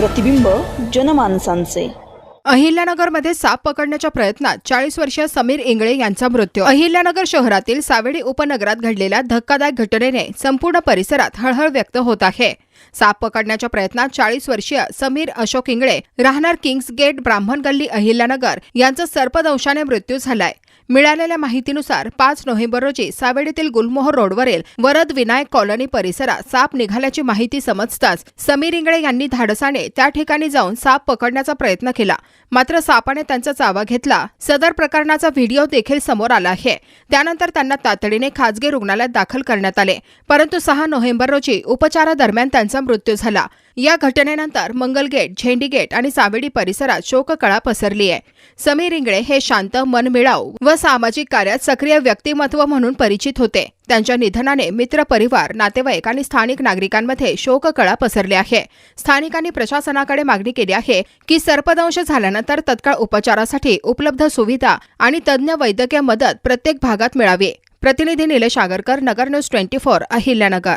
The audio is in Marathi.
प्रतिबिंब जनमानसांचे. अहिल्यानगरमध्ये साप पकडण्याच्या प्रयत्नात चाळीस वर्षीय समीर इंगळे यांचा मृत्यू. अहिल्यानगर शहरातील सावेडी उपनगरात घडलेल्या धक्कादायक घटनेने संपूर्ण परिसरात हळहळ व्यक्त होत आहे. साप पकडण्याच्या प्रयत्नात चाळीस वर्षीय समीर अशोक इंगळे राहणार किंग्स गेट ब्राह्मण गल्ली अहिल्यानगर यांचा सर्पदंशाने मृत्यू झालाय. मिळालेल्या माहितीनुसार पाच नोव्हेंबर रोजी सावेडीतील गुलमोहर रोडवरील वरद विनायक कॉलनी परिसरात साप निघाल्याची माहिती समजताच समीर इंगळे यांनी धाडसाने त्या ठिकाणी जाऊन साप पकडण्याचा प्रयत्न केला. मात्र सापाने त्यांचा चावा घेतला. सदर प्रकरणाचा व्हिडिओ देखील समोर आला आहे. त्यानंतर त्यांना तातडीने खासगी रुग्णालयात दाखल करण्यात आले. परंतु सहा नोव्हेंबर रोजी उपचारादरम्यान त्यांचा मृत्यू झाला. या घटनेनंतर मंगलगेट झेंडीगेट आणि सावेडी परिसरात शोककळा पसरली आहे. समीर इंगळे हे शांत मनमिळाऊ व सामाजिक कार्यात सक्रिय व्यक्तिमत्व म्हणून परिचित होते. त्यांच्या निधनाने मित्रपरिवार नातेवाईक आणि स्थानिक नागरिकांमध्ये शोककळा पसरली आहे. स्थानिकांनी प्रशासनाकडे मागणी केली आहे की सर्पदंश झाल्यानंतर तत्काळ उपचारासाठी उपलब्ध सुविधा आणि तज्ज्ञ वैद्यकीय मदत प्रत्येक भागात मिळावी. प्रतिनिधी Nilesh Agarkar Nagar news twenty four Ahilyanagar.